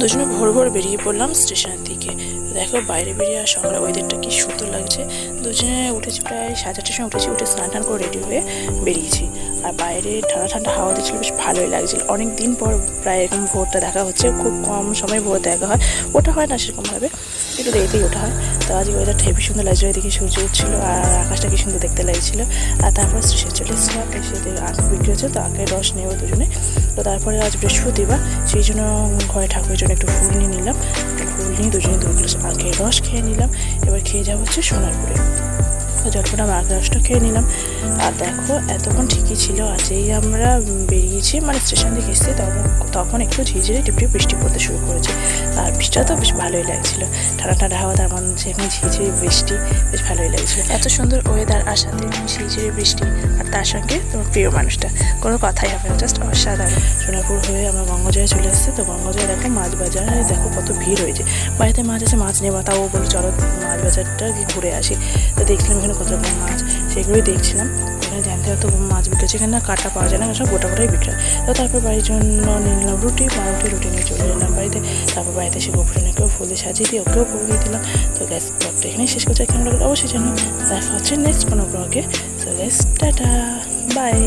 দুজনে ভোর ভোর বেরিয়ে পড়লাম স্টেশনের দিকে। দেখো, বাইরে বেরিয়ে আর সকালে ওয়েদারটা কি সুন্দর লাগছে। দুজনে উঠেছি প্রায় সাড়ে আটটার সময় উঠেছি, উঠে স্নান টান করে রেডি হয়ে বেরিয়েছি। আর বাইরে ঠান্ডা ঠান্ডা হাওয়া দিচ্ছিল, বেশ ভালোই লাগছিল। অনেক দিন পর প্রায় এরকম ভোরটা দেখা হচ্ছে, খুব কম সময় ভোর দেখা হয়। ওটা হয় না সেরকমভাবে একটু দেরিতেই ওঠা হয়। তো আজকে ওয়েদারটা হেবি সুন্দর লাগছিল এদিকে সূর্য উঠছিল আর আকাশটা কি সুন্দর দেখতে লাগছিল। আর তারপর স্টেশন চলে এসেছিলাম এসে দেখি আখ বিক্রি হচ্ছে, তো আখের রস নেব দুজনে। তো তারপরে আজ বৃহস্পতিবার, সেই জন্য ঘরে ঠাকুরের জন্য একটু ফুল নিয়ে নিলাম। ফুল নিয়ে দুজনে দু গ্লাস আখের রস খেয়ে নিলাম। এবার খেয়ে যাব হচ্ছে সোনারপুরে। জলপনা আখ রসটা খেয়ে নিলাম। আর দেখো, এতক্ষণ ঠিকই ছিল। আর যেই আমরা বেরিয়েছি মানে স্টেশন থেকে এসেছি, তখন তখন একটু ঝিঝিরে টিপটিপ বৃষ্টি পড়তে শুরু করেছে। আর বৃষ্টিটা তো বেশ ভালোই লাগছিল। ঠান্ডা ঠান্ডা হাওয়া, তার মধ্যে এখানে ঝিঝিরি বৃষ্টি, বেশ ভালোই লাগছিল। এত সুন্দর ওয়েদার আর সাথে ঝিঝিরি বৃষ্টি, আর তার সঙ্গে তোমার প্রিয় মানুষটা। কোনো কথাই হবে না জাস্ট অসাধারণ। সোনাপুর হয়ে আমরা গঙ্গাজয়ে চলে এসেছি, তো গঙ্গাজয়ে দেখো মাছ বাজার দেখো কত ভিড় হয়েছে। বাড়িতে মাছ আছে, মাছ নেওয়া তাও বলে চলো বাজারটা গিয়ে ঘুরে আসি। তো দেখছিলাম এখানে কত রকম মাছ, সেগুলোই দেখছিলাম। এখানে জানতে হতো মাছ বিক্রি হচ্ছে এখানে কাটা পাওয়া যায় না সব গোটা গোটাই বিক্রি তো তারপর বাড়ির জন্য নিয়ে নিলাম রুটি, পাউরুটি, রুটি রুটি নিয়ে চলে এলাম বাড়িতে। তারপর বাড়িতে এসে গোপুরনেকেও ফুল দিয়ে সাজিয়ে দিয়ে ওকেও ফুল দিয়ে দিলাম। তো গ্যাস ব্লগটা এখানেই শেষ করছে। কেমন লাগল অবশ্যই জানো দেখা হচ্ছে নেক্সট কোনো ব্লগে সো গ্যাস টাটা বাই